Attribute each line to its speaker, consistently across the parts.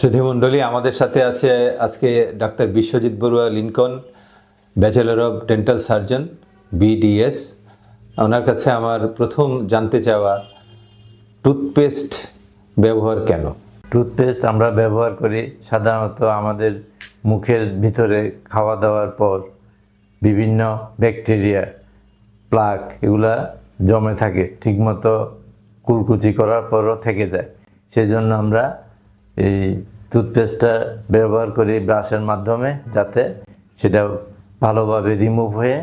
Speaker 1: সুধীমণ্ডলী আমাদের সাথে আছে আজকে doctor Biswajit Barua Lincoln, bachelor of dental surgeon, BDS. ওনার কাছে আমার প্রথম জানতে চাওয়া, টুথপেস্ট ব্যবহার কেন?
Speaker 2: টুথপেস্ট আমরা ব্যবহার করি সাধারণত আমাদের মুখের ভিতরে খাওয়া দাওয়ার পর বিভিন্ন ব্যাকটেরিয়া, প্লাক এগুলা জমে থাকে, ঠিকমতো কুলকুচি করার পরও থেকে যায়। সেই জন্য আমরা এই টুথপেস্টটা ব্যবহার করি ব্রাশের মাধ্যমে যাতে সেটা ভালোভাবে রিমুভ হয়ে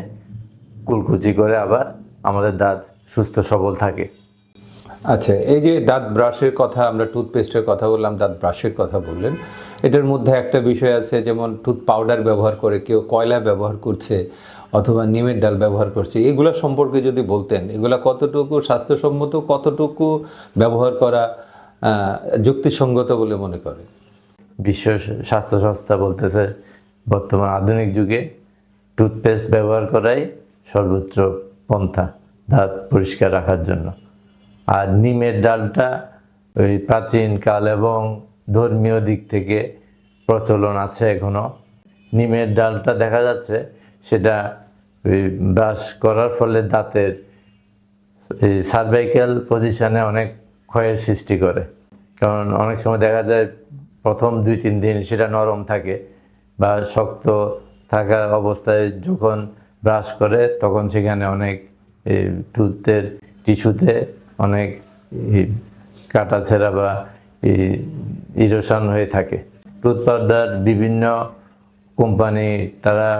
Speaker 2: কুলকুচি করে আবার আমাদের দাঁত সুস্থ সবল থাকে।
Speaker 1: আচ্ছা এই যে দাঁত ব্রাশের কথা, আমরা টুথপেস্টের কথা বললাম, দাঁত ব্রাশের কথা বললেন, এটার মধ্যে একটা বিষয় আছে, যেমন টুথ পাউডার ব্যবহার করে কেউ কয়লা ব্যবহার করছে অথবা নিমের ডাল ব্যবহার করছে, এগুলো সম্পর্কে যদি বলতেন, এগুলো কতটুকু স্বাস্থ্যসম্মত, কতটুকু ব্যবহার করা যুক্তিসঙ্গত বলে মনে করে।
Speaker 2: বিশ্ব স্বাস্থ্য সংস্থা বলতেছে, বর্তমান আধুনিক যুগে টুথপেস্ট ব্যবহার করাই সর্বোচ্চ পন্থা, দাঁত পরিষ্কার রাখার জন্য। আর নিমের ডালটা ওই প্রাচীনকাল এবং ধর্মীয় দিক থেকে প্রচলন আছে এখনও নিমের ডালটা দেখা যাচ্ছে, সেটা ওই ব্রাশ করার ফলে দাঁতের সার্ভাইকাল পজিশনে অনেক ক্ষয়ের সৃষ্টি করে। কারণ অনেক সময় দেখা যায় প্রথম দুই, তিন দিন সেটা নরম থাকে বা শক্ত থাকা অবস্থায় যখন ব্রাশ করে তখন সেখানে অনেক টুথের টিস্যুতে অনেক কাটা ছেঁড়া বা ইরোশন হয়ে থাকে। টুথ পাউডার বিভিন্ন কোম্পানি তারা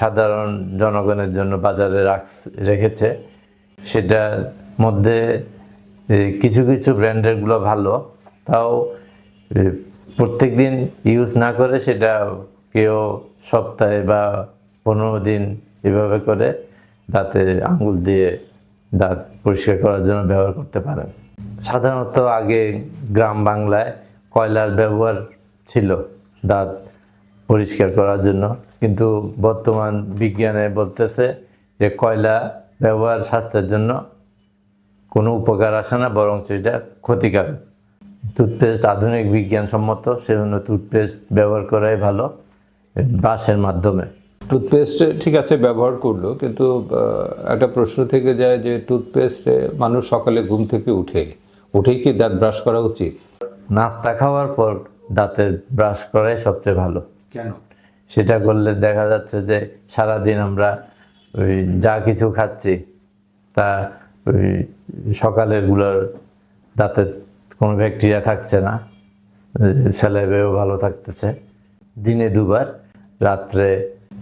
Speaker 2: সাধারণ জনগণের জন্য বাজারে রাখ রেখেছে। সেটার মধ্যে কিছু কিছু ব্র্যান্ডেরগুলো ভালো, তাও প্রত্যেক দিন ইউজ না করে সেটা কেউ সপ্তাহে বা পনেরো দিন এভাবে করে দাঁতে আঙ্গুল দিয়ে দাঁত পরিষ্কার করার জন্য ব্যবহার করতে পারেন। সাধারণত আগে গ্রাম বাংলায় কয়লার ব্যবহার ছিল দাঁত পরিষ্কার করার জন্য, কিন্তু বর্তমান বিজ্ঞানে বলতেছে যে কয়লা ব্যবহার স্বাস্থ্যের জন্য কোনো উপকার আসে না বরং সেটা ক্ষতিকারক। টুথপেস্ট আধুনিক বিজ্ঞানসম্মত সেজন্য টুথপেস্ট ব্যবহার করাই ভালো ব্রাশের মাধ্যমে।
Speaker 1: টুথপেস্ট ঠিক আছে ব্যবহার করল কিন্তু একটা প্রশ্ন থেকে যায় যে টুথপেস্টে মানুষ সকালে ঘুম থেকে উঠে উঠেই কি দাঁত ব্রাশ করা উচিত?
Speaker 2: নাস্তা খাওয়ার পর দাঁতের ব্রাশ করাই সবচেয়ে ভালো।
Speaker 1: কেন?
Speaker 2: সেটা করলে দেখা যাচ্ছে যে সারাদিন আমরা ওই যা কিছু খাচ্ছি তা ওই সকালেরগুলোর দাঁতে কোনো ব্যাকটেরিয়া থাকছে না স্যালাইভেও ভালো থাকতেছে। দিনে দুবার রাত্রে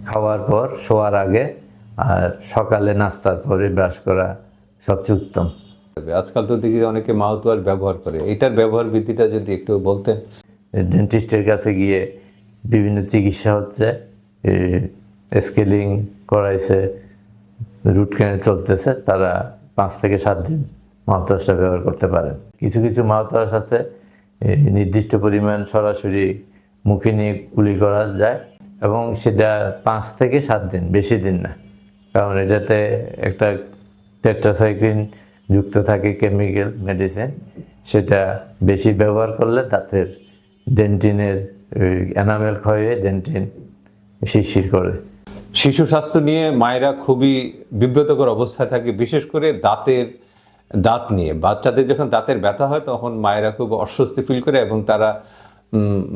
Speaker 2: খাওয়ার পর শোয়ার আগে আর সকালে নাস্তার পরে ব্রাশ করা সবচেয়ে উত্তম।
Speaker 1: আজকাল তো দেখি অনেকে মাউথ ওয়াশ ব্যবহার করে। এটার ব্যবহার বিধিটা যদি একটু বলতেন।
Speaker 2: ডেন্টিস্টের কাছে গিয়ে বিভিন্ন চিকিৎসা হচ্ছে স্কেলিং করাইছে রুট ক্যানেল চলতেছে তারা পাঁচ থেকে সাত দিন মাউথওয়াশটা ব্যবহার করতে পারেন। কিছু কিছু মাউথওয়াশ আছে নির্দিষ্ট পরিমাণ সরাসরি মুখে নিয়ে কুলি করা যায় এবং সেটা পাঁচ থেকে সাত দিন, বেশি দিন না। কারণ এটাতে একটা টেট্রাসাইক্লিন যুক্ত থাকে কেমিক্যাল মেডিসিন, সেটা বেশি ব্যবহার করলে দাঁতের ডেন্টিনের এনামেল ক্ষয় ডেন্টিন শিরশির করে।
Speaker 1: শিশু স্বাস্থ্য নিয়ে মায়েরা খুবই বিব্রতকর অবস্থায় থাকে, বিশেষ করে দাঁতের, দাঁত নিয়ে। বাচ্চাদের যখন দাঁতের ব্যথা হয়, তখন মায়েরা খুব অস্বস্তি ফিল করে এবং তারা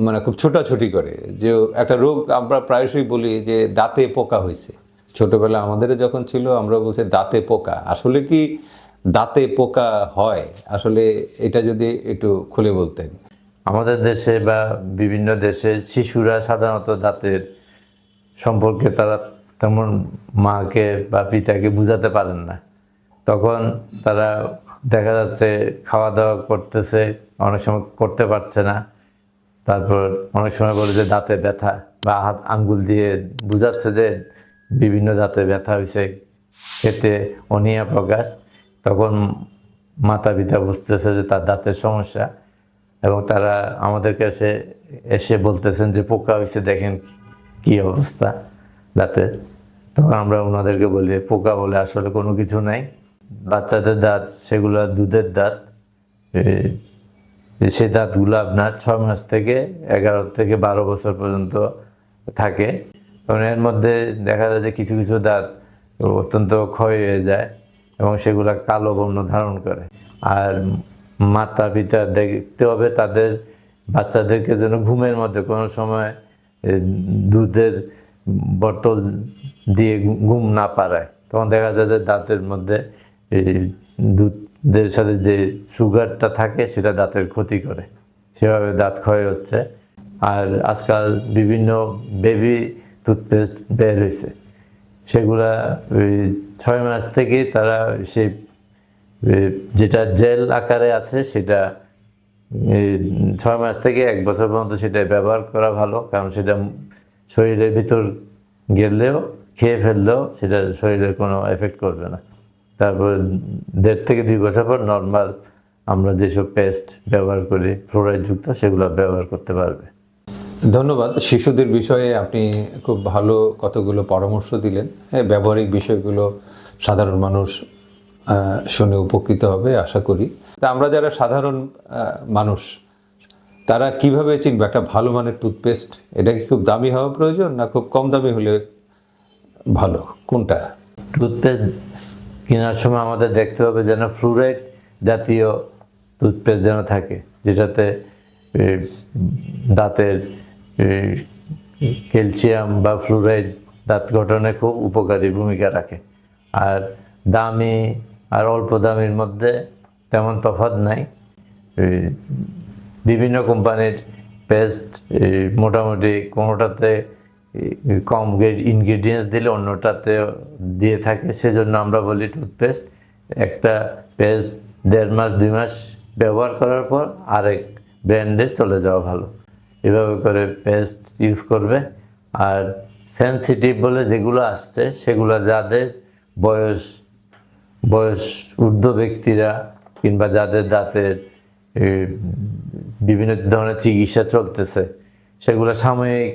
Speaker 1: মানে খুব ছোটাছুটি করে। যে একটা রোগ আমরা প্রায়শই বলি যে দাঁতে পোকা হয়েছে ছোটবেলা আমাদেরও যখন ছিল আমরা বলছি দাঁতে পোকা। আসলে কি দাঁতে পোকা হয়? আসলে এটা যদি একটু খুলে বলতেন।
Speaker 2: আমাদের দেশে বা বিভিন্ন দেশে শিশুরা সাধারণত দাঁতের সম্পর্কে তারা তেমন মাকে বা পিতাকে বুঝাতে পারেন না। তখন তারা দেখা যাচ্ছে খাওয়া দাওয়া করতেছে, অনেক সময় করতে পারছে না। তারপর অনেক সময় বলে যে দাঁতে ব্যথা বা হাত আঙ্গুল দিয়ে বুঝাচ্ছে যে বিভিন্ন দাঁতে ব্যথা হয়েছে, খেতে অনিয়া প্রকাশ। তখন মাতা পিতা বুঝতেছে যে তার দাঁতের সমস্যা এবং তারা আমাদের কাছে এসে বলতেছেন যে পোকা হয়েছে, দেখেন কি অবস্থা? দাঁতের তখন আমরা ওনাদেরকে বলি, পোকা বলে আসলে কোনো কিছু নাই। বাচ্চাদের দাঁত, সেগুলো দুধের দাঁত। সেই দাঁতগুলো আপনার ছয় মাস থেকে এগারো থেকে বারো বছর পর্যন্ত থাকে। এবং এর মধ্যে দেখা যায় যে কিছু কিছু দাঁত অত্যন্ত ক্ষয় হয়ে যায় এবং সেগুলো কালো বর্ণ ধারণ করে। আর মাতা পিতা দেখতে হবে তাদের বাচ্চাদেরকে যেন ঘুমের মধ্যে কোনো সময় দুধের বোতল দিয়ে ঘুম না পারায় তখন দেখা যায় যে দাঁতের মধ্যে দুধের সাথে যে সুগারটা থাকে, সেটা দাঁতের ক্ষতি করে। সেভাবে দাঁত ক্ষয় হচ্ছে। আর আজকাল বিভিন্ন বেবি টুথপেস্ট বের হয়েছে। সেগুলা ওই ছয় মাস থেকে তারা সেই যেটা জেল আকারে আছে, সেটা ছয় মাস থেকে এক বছর পর্যন্ত সেটা ব্যবহার করা ভালো, কারণ সেটা শরীরের ভিতর গেলেও, খেয়ে ফেললেও সেটা শরীরের কোনো এফেক্ট করবে না। তারপর দেড় থেকে দুই বছর পর নর্মাল আমরা যেসব পেস্ট ব্যবহার করি ফ্লোরাইডযুক্ত সেগুলো ব্যবহার করতে পারবে।
Speaker 1: ধন্যবাদ। শিশুদের বিষয়ে আপনি খুব ভালো কতগুলো পরামর্শ দিলেন। হ্যাঁ ব্যবহারিক বিষয়গুলো সাধারণ মানুষ শুনে উপকৃত হবে, আশা করি। তা আমরা যারা সাধারণ মানুষ, তারা কীভাবে চিনবে একটা ভালো মানের টুথপেস্ট? এটা কি খুব দামি হওয়া প্রয়োজন না খুব কম দামি হলে ভালো? কোনটা?
Speaker 2: টুথপেস্ট কেনার সময় আমাদের দেখতে হবে যেন ফ্লুরাইড জাতীয় টুথপেস্ট যেন থাকে, যেটাতে দাঁতের ক্যালসিয়াম বা ফ্লুরাইড দাঁত গঠনে খুব উপকারী ভূমিকা রাখে। আর দামি আর অল্প দামের মধ্যে তেমন তফাৎ নাই। বিভিন্ন কোম্পানির পেস্ট মোটামুটি কোনোটাতে কম ইনগ্রিডিয়েন্টস দিলে অন্যটাতে দিয়ে থাকে। সেজন্য আমরা বলি টুথপেস্ট একটা পেস্ট দেড় মাস, দুই মাস ব্যবহার করার পর আরেক ব্র্যান্ডে চলে যাওয়া ভালো। এভাবে করে পেস্ট ইউজ করবে। আর সেন্সিটিভ বলে যেগুলো আসছে, সেগুলো যাদের বয়স বয়স ঊর্ধ্ব ব্যক্তিরা কিংবা যাদের দাঁতের বিভিন্ন ধরনের চিকিৎসা চলতেছে, সেগুলো সাময়িক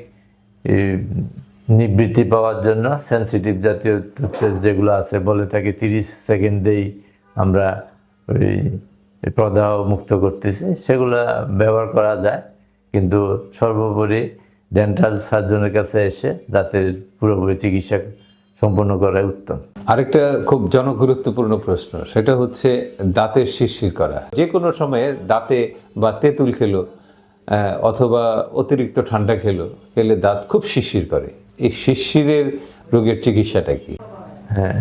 Speaker 2: নিবৃত্তি পাওয়ার জন্য সেন্সিটিভ জাতীয় যেগুলো আছে, বলে থাকে তিরিশ সেকেন্ডেই আমরা ওই প্রদাহ মুক্ত করতেছি, সেগুলো ব্যবহার করা যায়। কিন্তু সর্বোপরি ডেন্টাল সার্জনের কাছে এসে দাঁতের পুরোপুরি চিকিৎসা সম্পন্ন করাই উত্তম।
Speaker 1: আরেকটা খুব জনগুরুত্বপূর্ণ প্রশ্ন, সেটা হচ্ছে দাঁতের শিরশির করা। যে কোনো সময়ে দাঁতে বা তেঁতুল খেলো অথবা অতিরিক্ত ঠান্ডা খেলো, খেলে দাঁত খুব শিরশির করে। এই শিরশিরের রোগের চিকিৎসাটা কি?
Speaker 2: হ্যাঁ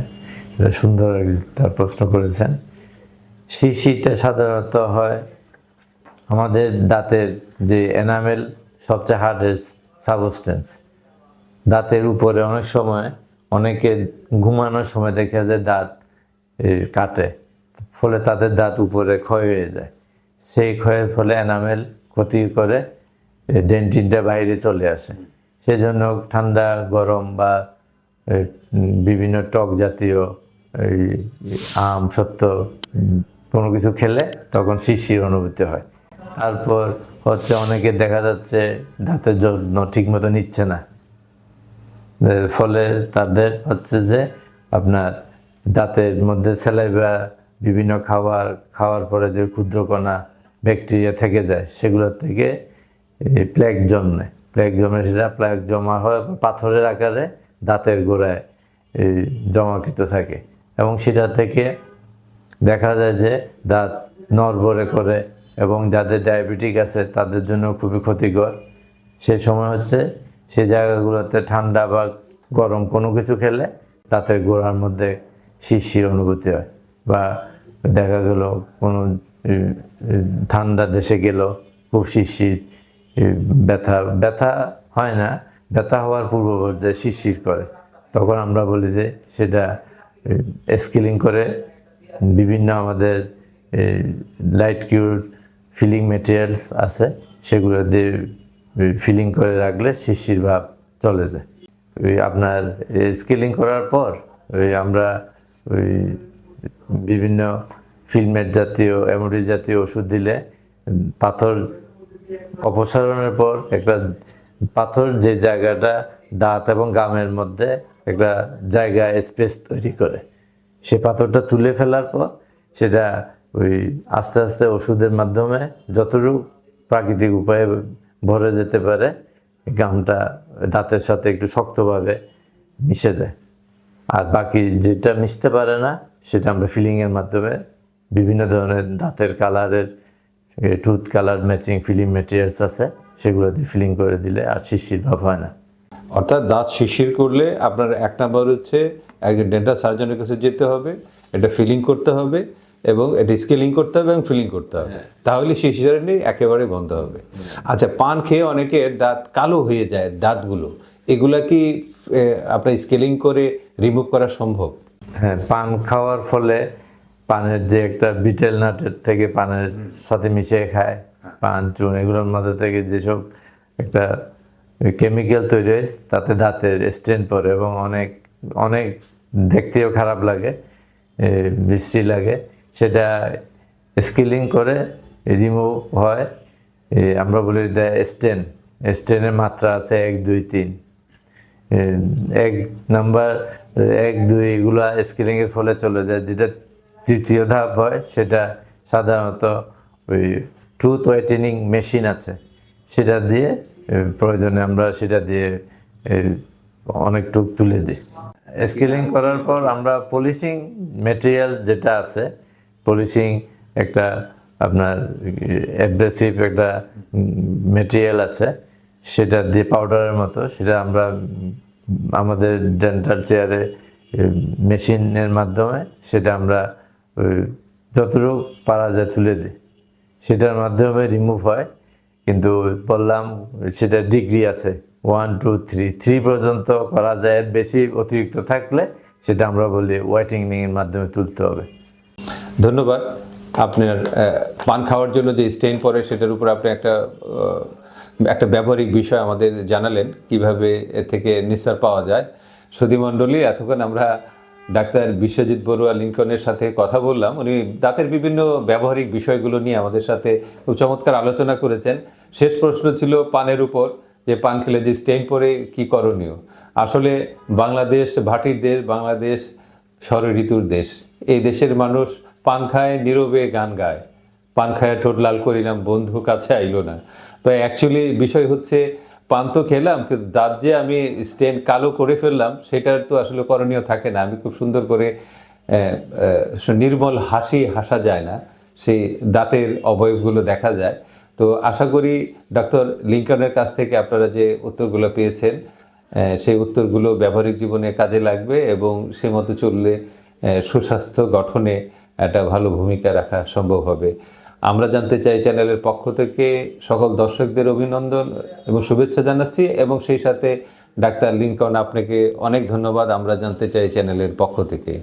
Speaker 2: এটা সুন্দর একটা প্রশ্ন করেছেন। শিশিটা সাধারণত হয় আমাদের দাঁতের যে এনামেল সবচেয়ে হার্ডেস্ট সাবস্টেন্স দাঁতের উপরে অনেক সময় অনেকে ঘুমানোর সময় দেখা যায় দাঁত কাটে। ফলে তাদের দাঁত উপরে ক্ষয় হয়ে যায়। সেই ক্ষয়ের ফলে এনামেল ক্ষতি করে ডেন্টিনটা বাইরে চলে আসে। সেজন্য ঠান্ডা, গরম বা বিভিন্ন টক জাতীয় আম, সত্য, কোনো কিছু খেলে তখন শিশির অনুভূতি হয়। তারপর হচ্ছে অনেকে দেখা যাচ্ছে দাঁতের যত্ন ঠিকমতো নিচ্ছে না। ফলে তাদের হচ্ছে যে আপনার দাঁতের মধ্যে সেলাইবা, বিভিন্ন খাবার খাওয়ার পরে যে ক্ষুদ্রকণা, ব্যাকটেরিয়া থেকে যায়, সেগুলোর থেকে প্লেগ জন্মে। প্লেগ জমে সেটা প্লেগ জমা হয় পাথরের আকারে দাঁতের গোড়ায় জমাকৃত থাকে। এবং সেটা থেকে দেখা যায় যে দাঁত নড়বড়ে করে এবং যাদের ডায়াবেটিক আছে তাদের জন্য খুবই ক্ষতিকর। সে সময় হচ্ছে সেই জায়গাগুলোতে ঠান্ডা বা গরম কোনো কিছু খেলে তাতে গোড়ার মধ্যে শিরশির অনুভূতি হয়। বা দেখা গেল কোনো ঠান্ডা দেশে গেল, খুব শিরশির ব্যথা ব্যথা হয় না, ব্যথা হওয়ার পূর্ব পর্যায়ে শিরশির করে। তখন আমরা বলি যে সেটা স্কেলিং করে বিভিন্ন আমাদের লাইট কিউর ফিলিং মেটেরিয়ালস আছে, সেগুলো দিয়ে ফিলিং করে রাখলে শিশির ভাব চলে যায়। ওই আপনার স্কেলিং করার পর, ওই আমরা ওই বিভিন্ন ফিল্মেট জাতীয় এমডি জাতীয় ওষুধ দিলে পাথর অপসারণের পর একটা পাথর যে জায়গাটা দাঁত এবং গামের মধ্যে একটা জায়গা স্পেস তৈরি করে। সে পাথরটা তুলে ফেলার পর সেটা ওই আস্তে আস্তে ওষুধের মাধ্যমে যতটুকু প্রাকৃতিক উপায়ে ভরে যেতে পারে গামটা দাঁতের সাথে একটু শক্তভাবে মিশে যায়। আর বাকি যেটা মিশতে পারে না, সেটা আমরা ফিলিংয়ের মাধ্যমে বিভিন্ন ধরনের দাঁতের কালারের tooth colour matching filling materials আছে, সেগুলো দিয়ে ফিলিং করে দিলে আর শিশির ভাব হয় না।
Speaker 1: অর্থাৎ দাঁত শিশির করলে আপনার এক নাম্বার হচ্ছে একজন ডেন্টাল সার্জনের কাছে যেতে হবে, এটা ফিলিং করতে হবে এবং এটা স্কেলিং করতে হবে এবং ফিলিং করতে হবে। তাহলে সেই শিশিরানি একেবারে বন্ধ হবে। আচ্ছা পান খেয়ে অনেকের দাঁত কালো হয়ে যায় দাঁতগুলো। এগুলা কি আপনার স্কেলিং করে রিমুভ করা সম্ভব?
Speaker 2: হ্যাঁ পান খাওয়ার ফলে পানের যে একটা বিটেল নাটের থেকে পানের সাথে মিশিয়ে খায় পান চুন এগুলোর মধ্যে থেকে যেসব একটা কেমিক্যাল তৈরি হয় তাতে দাঁতের স্ট্রেন পড়ে এবং অনেক অনেক দেখতেও খারাপ লাগে বিশ্রী লাগে। সেটা স্কিলিং করে রিমুভ হয়। আমরা বলি স্টেন স্টেনের মাত্রা আছে এক, দুই, তিন। এক নাম্বার এক, দুই এগুলা স্কেলিংয়ের ফলে চলে যায়। যেটা তৃতীয় ধাপ হয়, সেটা সাধারণত ওই টুথ হোয়াইটেনিং মেশিন আছে। সেটা দিয়ে প্রয়োজনে আমরা সেটা দিয়ে অনেক টুক তুলে দিই। স্কেলিং করার পর আমরা পলিশিং মেটেরিয়াল যেটা আছে পলিশিং একটা আপনার অ্যাব্রেসিভ একটা মেটেরিয়াল আছে, সেটা দিয়ে পাউডারের মতো, সেটা আমরা আমাদের ডেন্টাল চেয়ারে মেশিনের মাধ্যমে সেটা আমরা যতটুকু পারা যায় তুলে দিই। সেটার মাধ্যমে রিমুভ হয়, কিন্তু বললাম সেটা ডিগ্রি আছে ওয়ান টু থ্রি থ্রি পর্যন্ত করা যায় বেশি অতিরিক্ত থাকলে সেটা আমরা বলি ওয়াইটিংয়ের মাধ্যমে তুলতে হবে।
Speaker 1: ধন্যবাদ। আপনার পান খাওয়ার জন্য যে স্টেইন পড়ে সেটার উপর আপনি একটা একটা ব্যবহারিক বিষয় আমাদের জানালেন, কীভাবে এ থেকে নিস্তার পাওয়া যায়। সুধী মণ্ডলী, এতক্ষণ আমরা ডাক্তার বিশ্বজিৎ বড়ুয়া লিঙ্কনের সাথে কথা বললাম। উনি দাঁতের বিভিন্ন ব্যবহারিক বিষয়গুলো নিয়ে আমাদের সাথে খুব চমৎকার আলোচনা করেছেন। শেষ প্রশ্ন ছিল পানের উপর, যে পান খেলে যে স্টেইন পরে কি করণীয়? আসলে বাংলাদেশ ভাটির দেশ, বাংলাদেশ ষড় ঋতুর দেশ। এই দেশের মানুষ পান খায়, নীরবে গান গায়। পান খায় ঠোঁট লাল করিলাম, বন্ধু কাছে আইলো না। তো অ্যাকচুয়ালি বিষয় হচ্ছে, পান তো খেলাম, কিন্তু দাঁত যে আমি স্টেন কালো করে ফেললাম, সেটার তো আসলে করণীয় থাকে না। আমি খুব সুন্দর করে নির্মল হাসি হাসা যায় না। সেই দাঁতের অবয়বগুলো দেখা যায়। তো আশা করি ডক্টর লিঙ্কনের কাছ থেকে আপনারা যে উত্তরগুলো পেয়েছেন সেই উত্তরগুলো ব্যবহারিক জীবনে কাজে লাগবে এবং সে মতো চললে সুস্বাস্থ্য গঠনে একটা ভালো ভূমিকা রাখা সম্ভব হবে। আমরা জানতে চাই চ্যানেলের পক্ষ থেকে সকল দর্শকদের অভিনন্দন এবং শুভেচ্ছা জানাচ্ছি এবং সেই সাথে ডাক্তার লিঙ্কন আপনাকে অনেক ধন্যবাদ। আমরা জানতে চাই চ্যানেলের পক্ষ থেকে।